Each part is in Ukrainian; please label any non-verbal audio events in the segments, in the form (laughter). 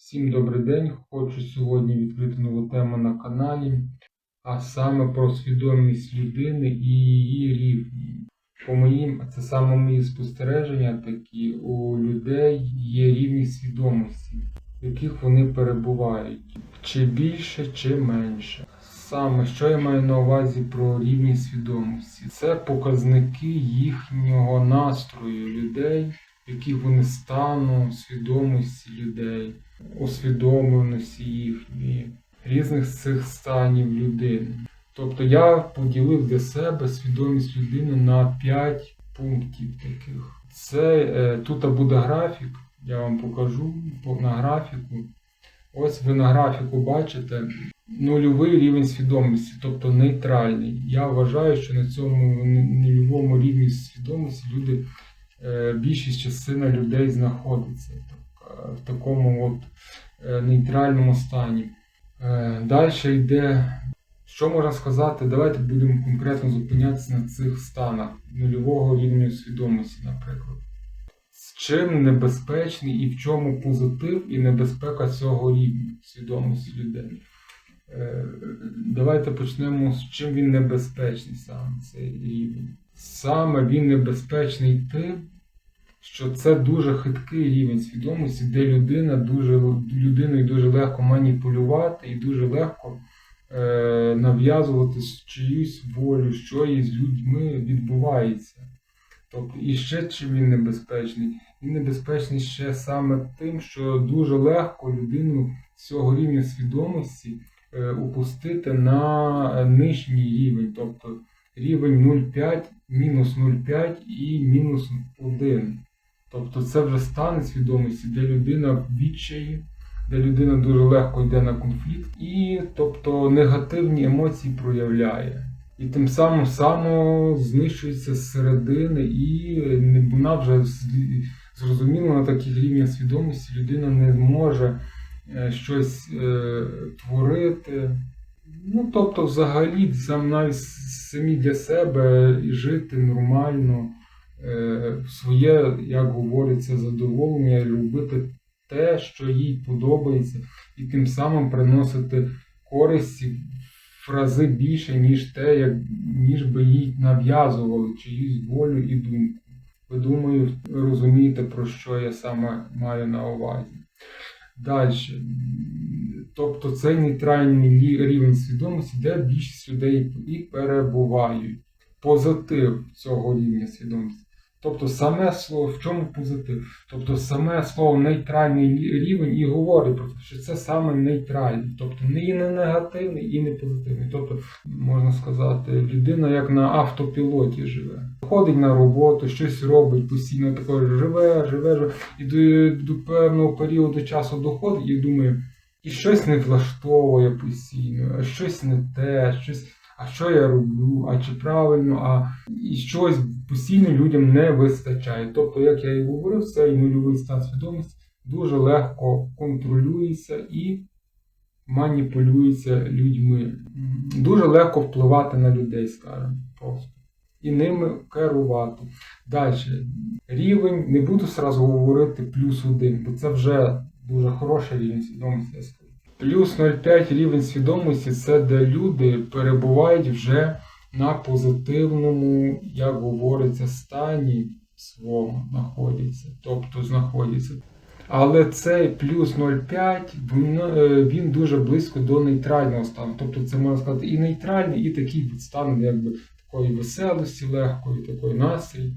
Всім добрий день. Хочу сьогодні відкрити нову тему на каналі, а саме про свідомість людини і її рівні. По моїм, це саме мої спостереження такі, у людей є рівні свідомості, в яких вони перебувають, чи більше, чи менше. Саме що я маю на увазі про рівні свідомості? Це показники їхнього настрою людей, яких вони стану, свідомості людей, усвідомленості їхньої, різних цих станів людини. Тобто я поділив для себе свідомість людини на 5 пунктів таких. Це е, тут буде графік, я вам покажу по- на графіку. Ось ви на графіку бачите нульовий рівень свідомості, тобто нейтральний. Я вважаю, що на цьому нульовому рівні свідомості люди, більшість частина людей знаходиться так, е, в такому от е, нейтральному стані. Е, Далі йде, що можна сказати, давайте будемо конкретно зупинятися на цих станах нульового рівня свідомості, наприклад. З чим небезпечний і в чому позитив і небезпека цього рівня свідомості людей. Е, Давайте почнемо з чим він небезпечний саме цей рівень. Саме він небезпечний тим, що це дуже хиткий рівень свідомості, де людина дуже людиною дуже легко маніпулювати і дуже легко е, нав'язувати чиюсь волю, що із людьми відбувається. Тобто, і ще чим він небезпечний? Він небезпечний ще саме тим, що дуже легко людину цього рівня свідомості е, упустити на е, нижній рівень, тобто рівень 0,5, мінус 0,5 і мінус 1. Тобто це вже стан свідомості, де людина в відчаї, де людина дуже легко йде на конфлікт і тобто негативні емоції проявляє. І тим самим само знищується з середини, і вона вже зрозуміло на таких рівнях свідомості людина не може е, щось е, творити. Ну, тобто, взагалі, сам навіть самі для себе жити нормально, своє, як говориться, задоволення, і робити те, що їй подобається, і тим самим приносити користь в рази більше, ніж те, як, ніж би їй нав'язували чиюсь волю і думку. Ви думаю, розумієте, про що я саме маю на увазі. Далі. Тобто цей нейтральний рівень свідомості, де більшість людей і перебувають. Позитив цього рівня свідомості. Тобто саме слово, в чому позитив? Тобто саме слово нейтральний рівень і говорить про те, що це саме нейтральний, тобто не і не негативний, і не позитивний. Тобто, можна сказати, людина як на автопілоті живе. Ходить на роботу, щось робить постійно таке живе, живе, живе і до, до певного періоду часу доходить і думає, і щось не влаштовує постійно, а щось не те, щось. А що я роблю, а чи правильно, а і щось постійно людям не вистачає. Тобто, як я і говорив, цей нульовий стан свідомості дуже легко контролюється і маніпулюється людьми. Дуже легко впливати на людей, скажімо, просто. І ними керувати. Далі. Рівень, не буду сразу говорити плюс один, бо це вже дуже хороший рівень свідомості. Плюс 0,5 рівень свідомості це де люди перебувають вже на позитивному, як говориться, стані своєму знаходяться, тобто знаходяться. Але цей плюс 0,5 він, е, він дуже близько до нейтрального стану. Тобто це можна сказати і нейтральний, і такий стан якби такої веселості легкої, такої настрій,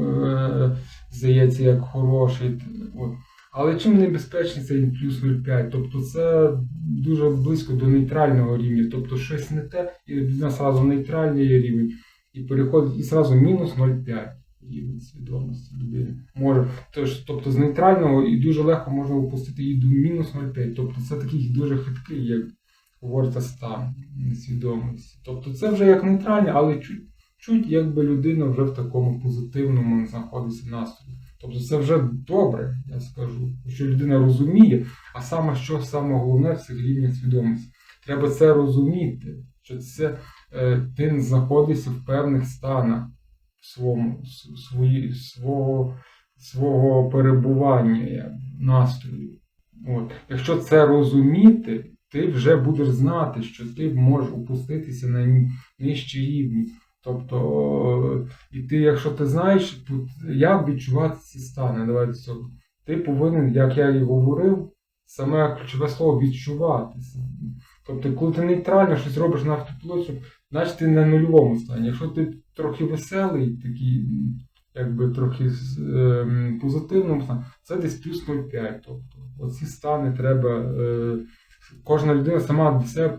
е, здається, як хороший. От. Але чим небезпечний цей плюс 0,5? Тобто це дуже близько до нейтрального рівня. Тобто щось не те, і людина одразу нейтральний рівень, і переходить і одразу мінус 0,5 рівень свідомості людини. Може, тож, тобто з нейтрального і дуже легко можна опустити і до мінус 0,5. Тобто це такий дуже хиткий, як говориться, стан свідомості. Тобто це вже як нейтральний, але чуть, чуть якби людина вже в такому позитивному знаходиться настрої. Тобто це вже добре, я скажу, що людина розуміє, а саме що саме головне в цих рівнях свідомості. Треба це розуміти, що це е, ти знаходишся в певних станах своєму, свої, свого, свого перебування, як, настрою. От. Якщо це розуміти, ти вже будеш знати, що ти можеш опуститися на нижчі рівні. Тобто, і ти, якщо ти знаєш, як відчувати ці стани, з цього. Ти повинен, як я і говорив, саме ключове слово відчувати. Тобто, коли ти нейтрально щось робиш на автопілоті, значить ти на нульовому стані. Якщо ти трохи веселий, такий, якби трохи з ем, позитивному стані, це десь плюс 0,5. Тобто, оці стани треба. Е, кожна людина сама для себе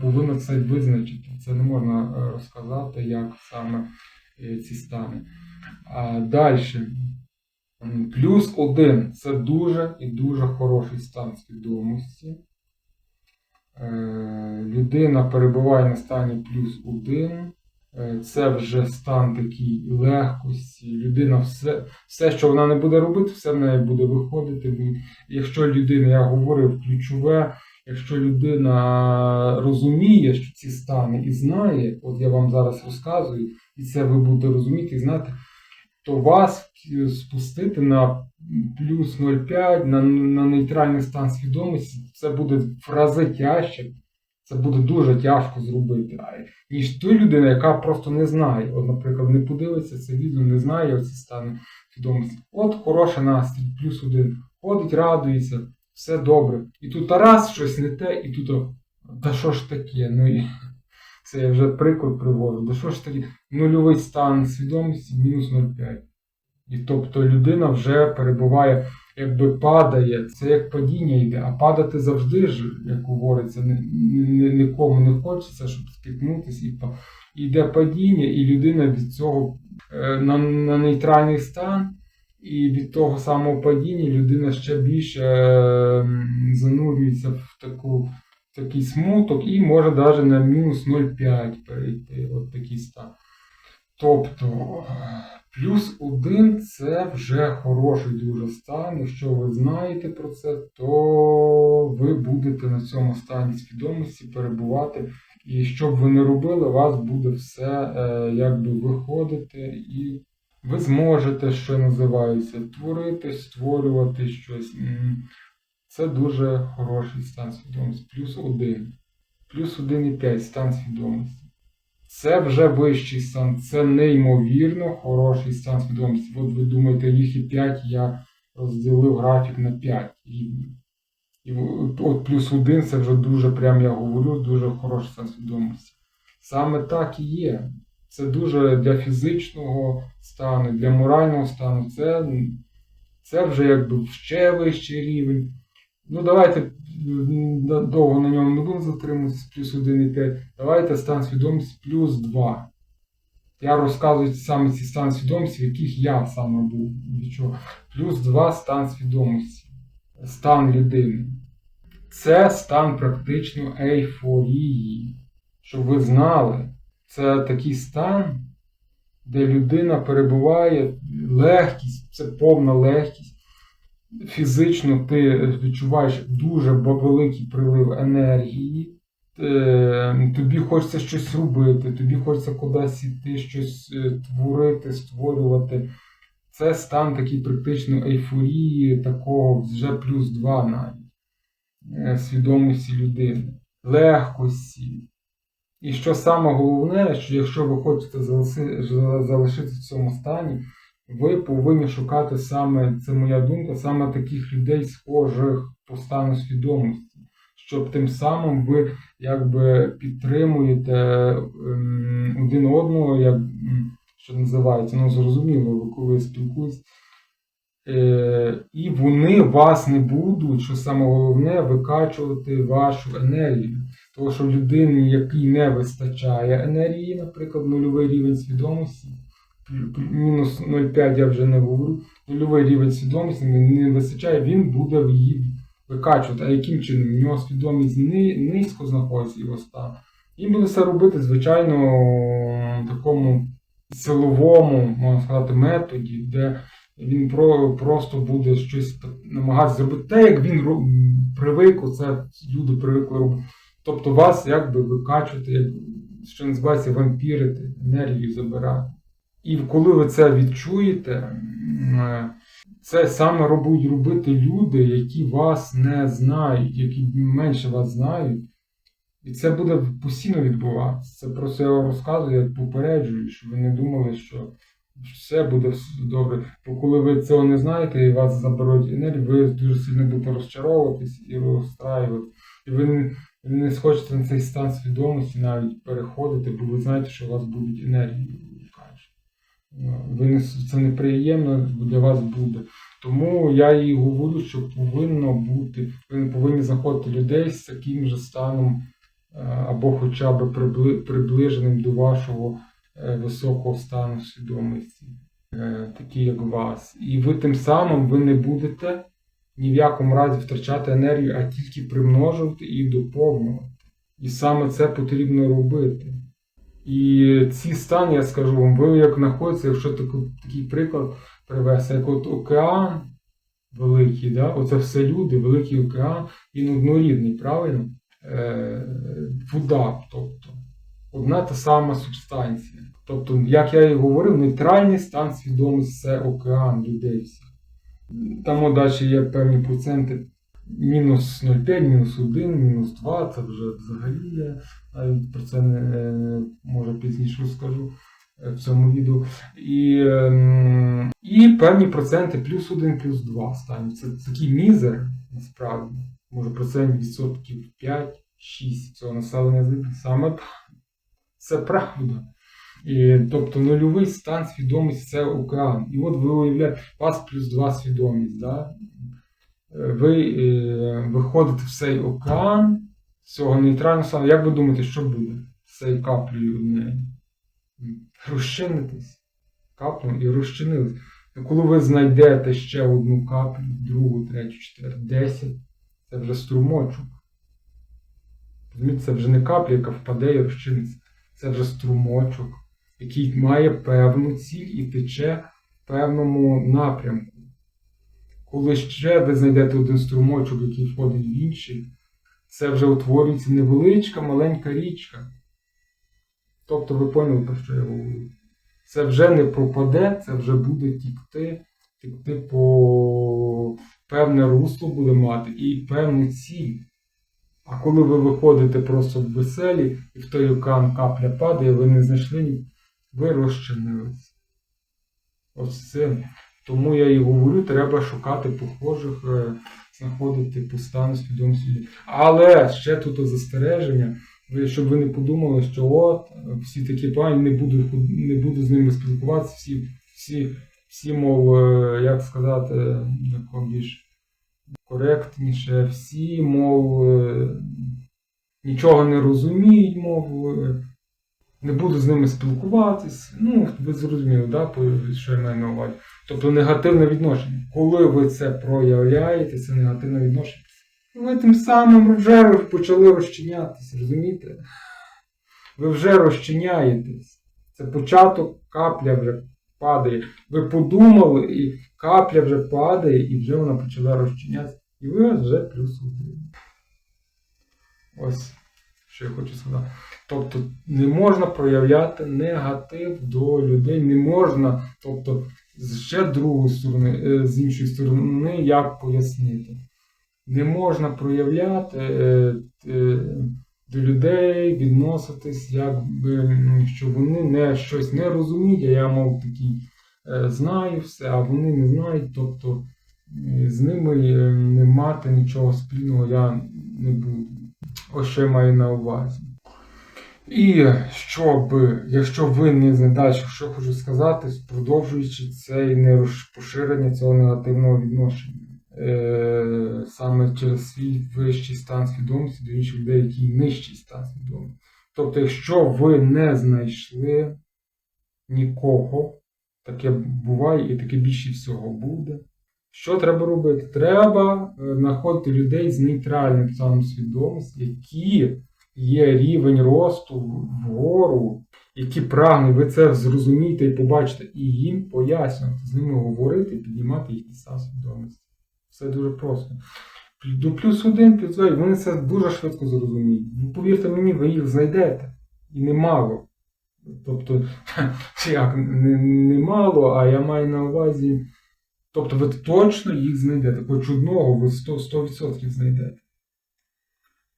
повинна це визначити. Це не можна е, розказати, як саме е, ці стани. А далі. Плюс один це дуже і дуже хороший стан свідомості. Е, Людина перебуває на стані плюс один. Це вже стан такий легкості. Людина все, все, що вона не буде робити, все в неї буде виходити. Якщо людина, я говорив, ключове, якщо людина розуміє, що ці стани і знає, от я вам зараз розказую, і це ви будете розуміти і знати, то вас спустити на плюс 0,5, на, на нейтральний стан свідомості, це буде в рази тяжче. Це буде дуже тяжко зробити, ніж той людина, яка просто не знає. От, наприклад, не подивиться це відео, не знає оці стани свідомості. От хороший настрій, плюс один. Ходить, радується, все добре. І тут раз щось не те, і тут, та що ж таке? Ну (laughs) це я вже приклад привожу. Да що ж таке? Нульовий стан свідомості мінус 0,5. І тобто людина вже перебуває, якби падає, це як падіння йде, а падати завжди ж, як говориться, ні- ні- нікому не хочеться, щоб спіткнутися і і йде падіння, і людина від цього е, на, на нейтральний стан, і від того самого падіння людина ще більше е, занурюється в таку. в Такий смуток і може навіть на мінус 0,5 перейти. От такий стан. Тобто плюс один це вже хороший дуже стан. Якщо ви знаєте про це, то ви будете на цьому стані свідомості перебувати. І що б ви не робили, у вас буде все е, якби виходити, і ви зможете, що називається, творити, створювати щось. Це дуже хороший стан свідомості. Плюс один. Плюс 1,5 стан свідомості. Це вже вищий стан, це неймовірно хороший стан свідомості. От ви думаєте, їх і 5 я розділив графік на 5 рівнів. І от плюс 1 це вже дуже, прям я говорю, дуже хороший стан свідомості. Саме так і є. Це дуже для фізичного стану, для морального стану. Це, це вже якби ще вищий рівень. Ну, давайте довго на ньому не будемо затримуватися, плюс 1,5. Давайте стан свідомості плюс 2. Я розказую саме ці стан свідомості, в яких я саме був. від. Плюс 2 стан свідомості. Стан людини. Це стан практично ейфорії. Щоб ви знали, це такий стан, де людина перебуває легкість, це повна легкість фізично ти відчуваєш дуже великий прилив енергії, е, тобі хочеться щось робити, тобі хочеться кудись іти, щось е, творити, створювати. Це стан такий практично ейфорії, такого вже плюс два навіть е, свідомості людини, легкості. І що саме головне, що якщо ви хочете залиши- залишитися в цьому стані, ви повинні шукати саме, це моя думка, саме таких людей, схожих по стану свідомості, щоб тим самим ви якби підтримуєте ем, один одного, як що називається, ну зрозуміло, ви коли спілкуєтесь. Е, і вони вас не будуть, що саме головне, викачувати вашу енергію. Тому що людині, якій не вистачає енергії, наприклад, нульовий рівень свідомості, мінус 0,5 я вже не говорю, нульовий рівень свідомості не, вистачає, він буде її викачувати. А яким чином? У нього свідомість низько знаходиться його стан. Він буде це робити, звичайно, такому силовому, можна сказати, методі, де він про, просто буде щось намагатися зробити те, як він привик, оце люди привикли робити. Тобто вас якби викачувати, як, що називається вампірити, енергію забирати. І коли ви це відчуєте, е, це саме робить робити люди, які вас не знають, які менше вас знають. І це буде постійно відбуватися. Це просто я вам розказую, попереджую, щоб ви не думали, що все буде добре. Бо коли ви цього не знаєте і вас заберуть енергію, ви дуже сильно будете розчаровуватись і розстраювати. І ви ви не схочете на цей стан свідомості навіть переходити, бо ви знаєте, що у вас будуть енергії. Ви це неприємно для вас буде. Тому я і говорю, що повинно бути, ви повинні знаходити людей з таким же станом е, або хоча б приближеним до вашого е, високого стану свідомості, е, такі як вас. І ви тим самим ви не будете ні в якому разі втрачати енергію, а тільки примножувати і доповнювати. І саме це потрібно робити. І ці стани, я скажу вам, ви як знаходитеся, якщо таку- такий приклад привести, як от океан великий, да? оце все люди, великий океан, він однорідний, правильно? Е, вода, тобто одна та сама субстанція. Тобто, як я і говорив, нейтральний стан свідомості це океан людей всіх. Там далі є певні проценти. Мінус 0,5, мінус 1, мінус 2, це вже взагалі я навіть про це не, е, може пізніше розкажу е, в цьому відео. І, ем, і певні проценти плюс 1, плюс 2 стануть. Це такий мізер, насправді. Може процент відсотків 5-6 цього населення. Саме. Це правда. І, тобто нульовий стан свідомості це океан. І от ви уявляєте, у вас плюс 2 свідомість. Да? Е, Ви е, виходите в цей океан цього нейтрального стану. Як ви думаєте, що буде з цією каплею в неї? Розчинитись. Капну і розчинились. І коли ви знайдете ще одну каплю, другу, третю, четверту, десять, це вже струмочок. Розумієте, це вже не капля, яка впаде і розчиниться. Це вже струмочок, який має певну ціль і тече в певному напрямку. Коли ще ви знайдете один струмочок, який входить в інший, це вже утворюється невеличка маленька річка. Тобто ви поняли, про що я говорю. Це вже не пропаде, це вже буде тікти, тікти по певне русло буде мати і певну ціль. А коли ви виходите просто в веселі, і в той океан капля падає, ви не знайшли, ні- ви розчинились. Ось це. Тому я і говорю, треба шукати похожих, е, знаходити по стану свідомості. Але ще тут застереження, щоб ви не подумали, що от е, всі такі погані, не буду, не буду з ними спілкуватися, всі, всі, всі мов, е, як сказати, більш коректніше, всі, мов, нічого не розуміють, мов, не буду з ними спілкуватись. Ну, ви зрозуміли, да, що я маю на увазі. Тобто негативне відношення. Коли ви це проявляєте, це негативне відношення, ви тим самим вже почали розчинятися, розумієте? Ви вже розчиняєтесь. Це початок, капля вже падає. Ви подумали, і капля вже падає, і вже вона почала розчинятися. І ви вже плюс один. Ось, що я хочу сказати. Тобто не можна проявляти негатив до людей, не можна, тобто, ще другої сторони, е, з іншої сторони, як пояснити. Не можна проявляти е, е, до людей, відноситись, якби, що вони не щось не розуміють, а я, мов такий, знаю все, а вони не знають, тобто з ними не мати нічого спільного я не буду. Ось що я маю на увазі. І щоб, якщо ви не далі, що хочу сказати, продовжуючи це і не поширення цього негативного відношення. Е, саме через свій вищий стан свідомості до інших людей, який нижчий стан свідомості. Тобто, якщо ви не знайшли нікого, таке буває і таке більше всього буде. Що треба робити? Треба е, знаходити людей з нейтральним станом свідомості, які є рівень росту вгору, які прагнуть, ви це зрозумієте і побачите, і їм пояснювати, з ними говорити, піднімати їхній стан свідомості. Все дуже просто. До плюс один, плюс два, вони це дуже швидко зрозуміють. Ну, повірте мені, ви їх знайдете. І немало. Тобто, (laughs) як, не, не а я маю на увазі Тобто ви точно їх знайдете. Хоч одного ви 100%, 100% знайдете.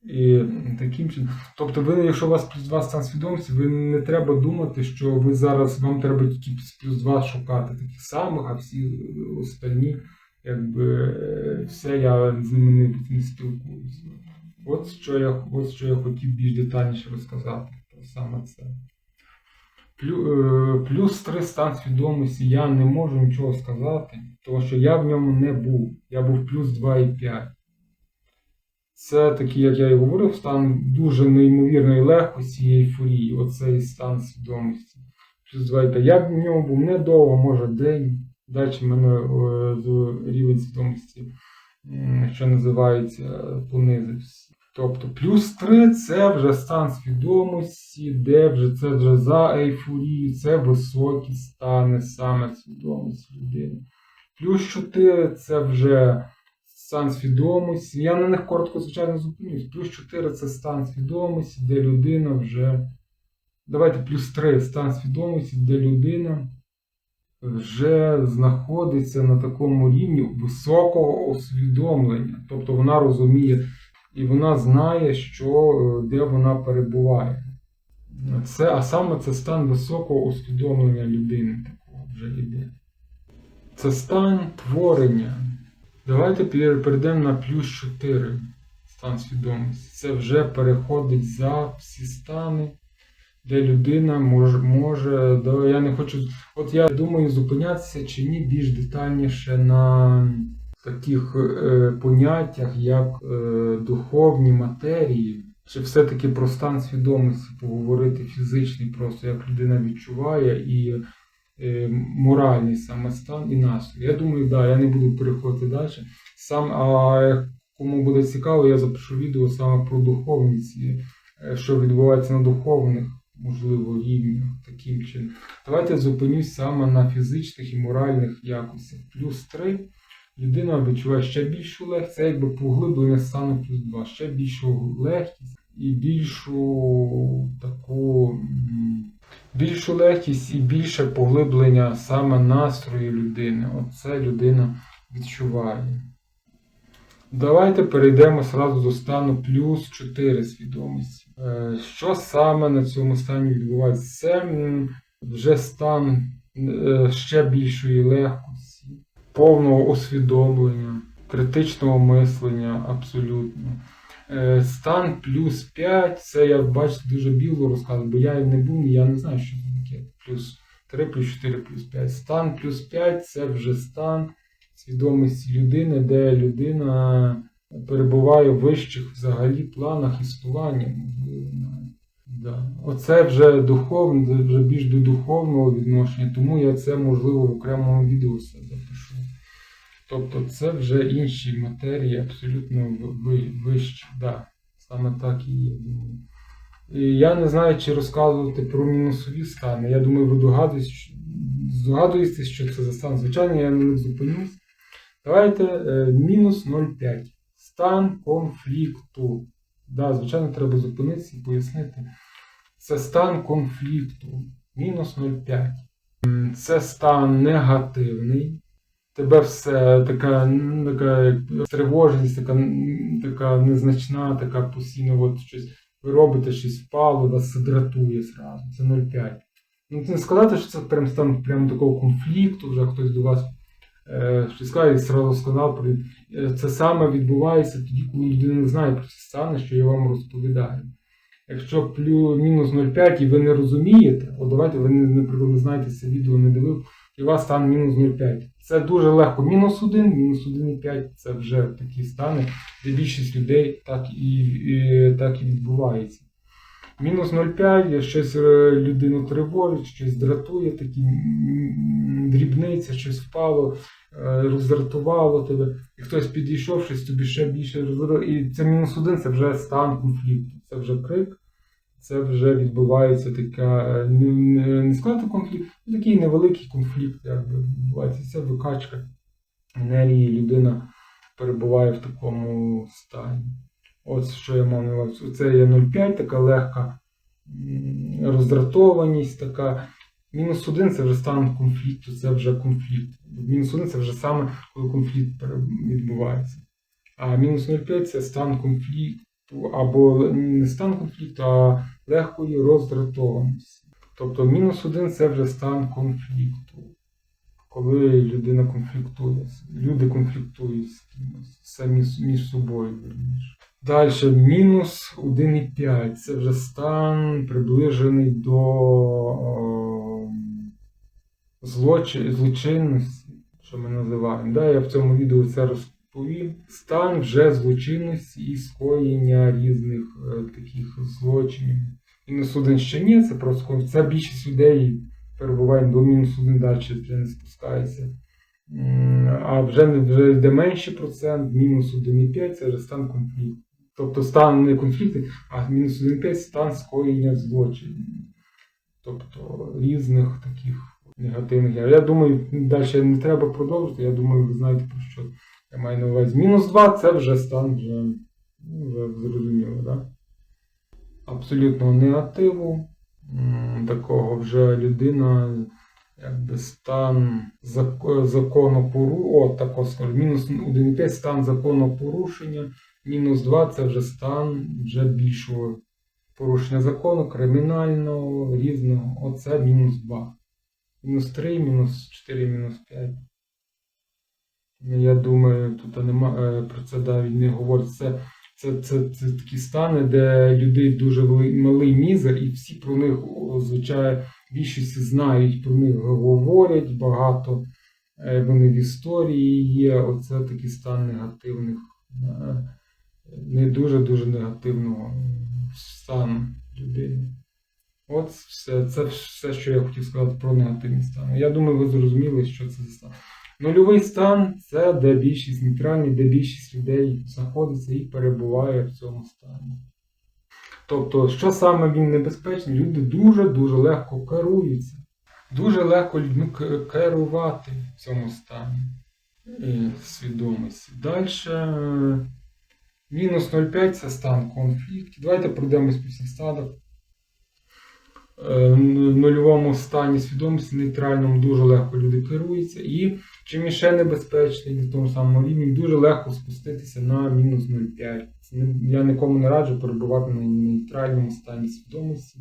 І таким чином. Тобто, ви, якщо у вас плюс 2 стан свідомості, ви не треба думати, що ви зараз вам треба тільки плюс 2 шукати таких самих, а всі остальні, якби все, я з ними не, не спілкуюся. От що я, от що я хотів більш детальніше розказати про саме це. Е, плюс 3 стан свідомості я не можу нічого сказати, тому що я в ньому не був. Я був плюс 2,5. Це такий, як я і говорив, стан дуже неймовірної легкості і ейфорії. Оцей стан свідомості. 2,5. Я в ньому був недовго, може день. Далі в мене е, рівень свідомості, що називається, понизився. Тобто плюс 3 це вже стан свідомості, де вже це вже за ейфорію, це високі стани саме свідомості людини. Плюс 4 це вже стан свідомості. Я на них коротко, звичайно, зупинюсь. Плюс 4 це стан свідомості, де людина вже. Давайте плюс 3 стан свідомості, де людина вже знаходиться на такому рівні високого усвідомлення. Тобто вона розуміє і вона знає, що, е, де вона перебуває. Це, а саме це стан високого усвідомлення людини такого вже йде. Це стан творення. Давайте перейдемо на плюс 4 стан свідомості. Це вже переходить за всі стани, де людина може. може да, я не хочу. От я думаю, зупинятися чи ні більш детальніше на таких е, поняттях, як е, духовні матерії, чи все-таки про стан свідомості поговорити фізичний, просто як людина відчуває і моральний саме стан і настрій. Я думаю, да, я не буду переходити далі. Сам, а кому буде цікаво, я запишу відео саме про духовність, е, що відбувається на духовних, можливо, рівнях таким чином. Давайте зупинюсь саме на фізичних і моральних якостях. Плюс 3 людина відчуває ще більшу легкість, це якби поглиблення стану плюс 2, ще більшу легкість і більшу таку. Більшу легкість і більше поглиблення саме настрою людини. Оце людина відчуває. Давайте перейдемо сразу до стану плюс 4 свідомості. Е, Що саме на цьому стані відбувається? Це вже стан е, ще більшої легкості, повного усвідомлення, критичного мислення абсолютно. Е, Стан плюс 5, це я бачите дуже біло розказую, бо я не був, я не знаю, що це таке. Плюс 3, плюс 4, плюс 5. Стан плюс 5 це вже стан свідомості людини, де людина перебуває в вищих взагалі планах існування. Да. Оце вже духовне, вже більш до духовного відношення, тому я це можливо в окремому відео все. Тобто це вже інші матерії, абсолютно вищі. Да. Саме так і є. думаю. І я не знаю, чи розказувати про мінусові стани. Я думаю, ви здогадуєтесь, що це за стан. Звичайно, я них зупинюсь. Давайте е, мінус 0,5. Стан конфлікту. Да, звичайно, треба зупинитися і пояснити. Це стан конфлікту. Мінус 0,5. Це стан негативний. Тебе все така, така тривожність, така, така незначна, така постійно от щось. Ви робите щось впало, вас це дратує зразу. Це 0,5. Ну, це не сказати, що це прям стан прям такого конфлікту, вже хтось до вас е, щось каже і зразу сказав. Е, Це саме відбувається тоді, коли людина не знає про ці стани, що я вам розповідаю. Якщо плюс мінус 0,5 і ви не розумієте, от давайте ви не, наприклад, не знаєте це відео, не дивив, і у вас стан мінус 0,5. Це дуже легко. Мінус 1, мінус 1,5 це вже такі стани, де більшість людей так і, і, так і відбувається. Мінус 0,5, щось е, людину тривожить, щось дратує, такі м, дрібниця, щось впало, е, роздратувало тебе, і хтось підійшов, щось тобі ще більше роздратувало. І це мінус 1 це вже стан конфлікту, це вже крик, це вже відбувається така, е, не, сказати конфлікт, а такий невеликий конфлікт, якби відбувається. Це викачка енергії, людина перебуває в такому стані. От що я мав на увазі. Це є 0,5, така легка роздратованість, така. Мінус 1 це вже стан конфлікту, це вже конфлікт. Мінус 1 це вже саме коли конфлікт відбувається. А мінус 0,5 це стан конфлікту, або не стан конфлікту, а легкої роздратованості. Тобто мінус 1 це вже стан конфлікту. Коли людина конфліктує, люди конфліктують з кимось, самі між собою. вірніше. Далі мінус 1,5 це вже стан приближений до о, злочин, злочинності, що ми називаємо. Да, я в цьому відео це розповім. Стан вже злочинності і скоєння різних е, таких злочинів. Один ще ні, це просто це більшість людей перебуває до мінус один далі вже не спускається. А вже, вже йде менший процент, мінус 1,5 це вже стан конфлікту. Тобто стан не конфлікту, а мінус 1,5 стан скоєння злочинів. Тобто різних таких негативних. Я думаю, далі не треба продовжити. Я думаю, ви знаєте про що я маю на увазі. Мінус 2 це вже стан вже, ну, вже зрозуміло, так? Абсолютно негативу. Такого вже людина, якби стан зак- законопору, о, тако скажу, мінус 1,5 стан законопорушення, мінус 2 це вже стан вже більшого порушення закону, кримінального, різного. Оце мінус 2. Мінус 3, мінус 4, мінус 5. Я думаю, тут нема, е, про це навіть не говорить. Це, це, це, це такі стани, де людей дуже малий мізер, і всі про них, звичайно, більшість знають, про них говорять багато. Е, Вони в історії є. Оце такий стан негативних, е, не дуже-дуже негативного стану людини. От все, це все, що я хотів сказати про негативні стани. Я думаю, ви зрозуміли, що це за стан. Нульовий стан це де більшість нейтральний, де більшість людей знаходиться і перебуває в цьому стані. Тобто, що саме він небезпечний, люди дуже-дуже легко керуються. Дуже легко людьми керувати в цьому стані е, свідомості. Далі. Мінус 0,5 це стан конфлікту. Давайте пройдемось по всіх станах. Е, В нульовому стані свідомості, нейтральному, дуже легко люди керуються. І чим іще небезпечний, на тому самому рівні, дуже легко спуститися на мінус 0,5. Я нікому не раджу перебувати на нейтральному стані свідомості.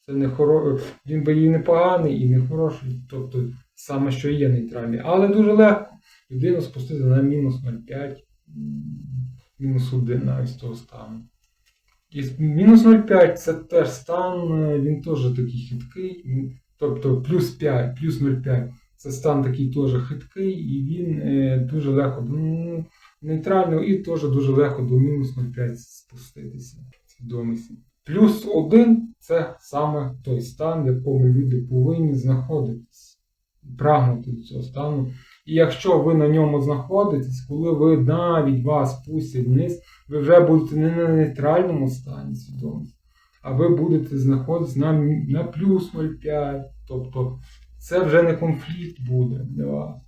Це не хоро... Він би і не поганий, і не хороший, тобто саме що є нейтральний. Але дуже легко людину спустити на мінус 0,5, мінус 1 навіть з того стану. І мінус 0,5 це теж стан, е, він теж такий хиткий. Тобто плюс 5, плюс 0,5 це стан такий теж хиткий, і він е, дуже легко ну, нейтрального і теж дуже легко до мінус 0,5 спуститися свідомості. Плюс 1 це саме той стан, в якому люди повинні знаходитись, прагнути до цього стану. І якщо ви на ньому знаходитесь, коли ви навіть вас пустять вниз, ви вже будете не на нейтральному стані свідомості, а ви будете знаходитись на, на плюс 0,5. Тобто це вже не конфлікт буде для вас.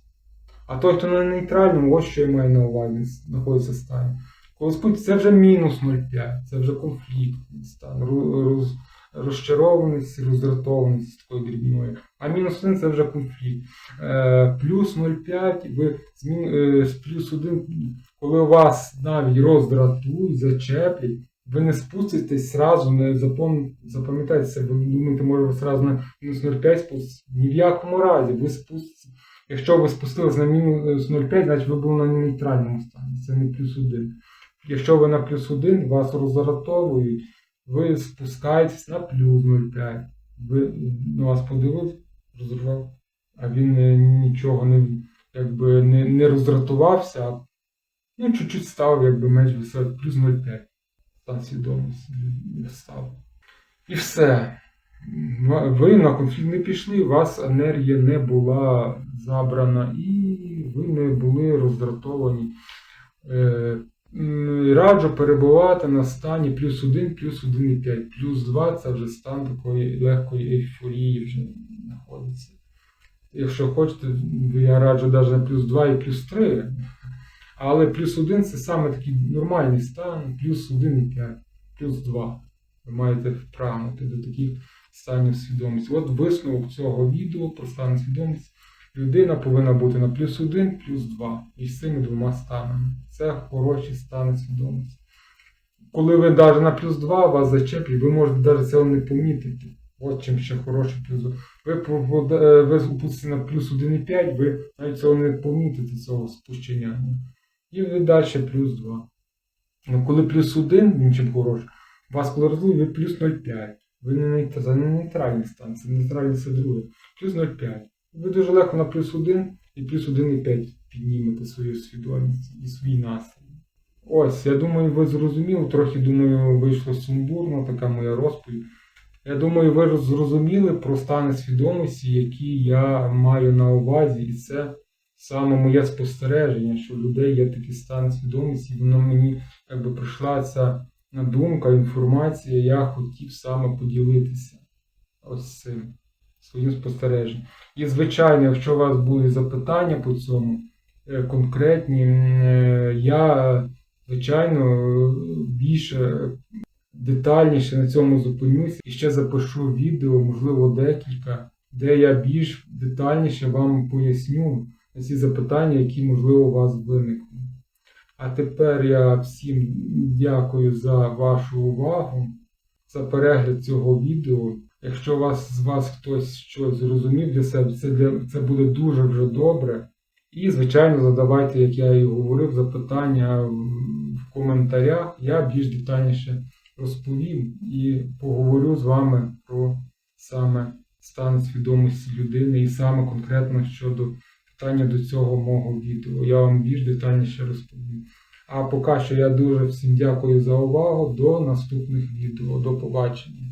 А той, хто на нейтральному, ось що я маю на увазі, знаходиться стані. Коли це вже мінус 0,5, це вже конфліктний стан, роз, розчарованість, роздратованість такою дрібною. А мінус 1 це вже конфлікт. Е, плюс 0,5, ви з, мін- е, з плюс 1, коли вас навіть роздратують, зачеплять, ви не спуститесь зразу, не запам... запам'ятайте це, ви думаєте, може ви зразу на мінус 0,5 спуститесь. Ні в якому разі, ви спуститесь. Якщо ви спустились на мінус 0,5, значить ви були на нейтральному стані, це не плюс 1. Якщо ви на плюс 1, вас роздратовують, ви спускаєтесь на плюс 0,5. Ви на вас подивився, розірвав, а він е, нічого не, якби, не, не роздратувався, ну, чуть-чуть став якби менш високий, плюс 0,5. Стан свідомості став. І все. Ви на конфлікт не пішли, у вас енергія не була забрана, і ви не були роздратовані. Е, Раджу перебувати на стані плюс 1, плюс 1,5, плюс 2 це вже стан такої легкої ейфорії вже знаходиться. Якщо хочете, я раджу навіть на плюс 2 і плюс 3. Але плюс 1 це саме такий нормальний стан, плюс 1,5, плюс 2. Ви маєте прагнути до таких станів свідомості. От висновок цього відео про стан свідомості. Людина повинна бути на плюс 1, плюс 2 між цими двома станами. Це хороші стани свідомості. Коли ви навіть на плюс 2 вас зачеплять, ви можете навіть цього не помітити. От чим ще хороший плюс 2. Ви, е, ви опустите на плюс 1,5, ви навіть цього не помітите, цього спущення. І ви далі плюс 2. Ну, коли плюс 1, він чим хороший, вас коли ви плюс 0,5. Ви не, це не нейтральний стан, це нейтральний це друге. Плюс 0,5. Ви дуже легко на плюс 1 і плюс 1,5 піднімете свою свідомість і свій настрій. Ось, я думаю, ви зрозуміли, трохи думаю, вийшло сумбурно, така моя розповідь. Я думаю, ви зрозуміли про стани свідомості, які я маю на увазі, і це саме моє спостереження, що у людей є такі стани свідомості, і воно мені якби прийшла ця думка, інформація, я хотів саме поділитися ось цим своїм спостереженням. І, звичайно, якщо у вас будуть запитання по цьому е, конкретні, е, я, звичайно, більше детальніше на цьому зупинюся і ще запишу відео, можливо, декілька, де я більш детальніше вам поясню ці запитання, які, можливо, у вас виникнуть. А тепер я всім дякую за вашу увагу, за перегляд цього відео. Якщо вас з вас хтось щось зрозумів для себе, це, для, це буде дуже вже добре. І, звичайно, задавайте, як я і говорив, запитання в коментарях. Я більш детальніше розповім і поговорю з вами про саме стан свідомості людини і саме конкретно щодо питання до цього мого відео. Я вам більш детальніше розповім. А поки що я дуже всім дякую за увагу. До наступних відео. До побачення.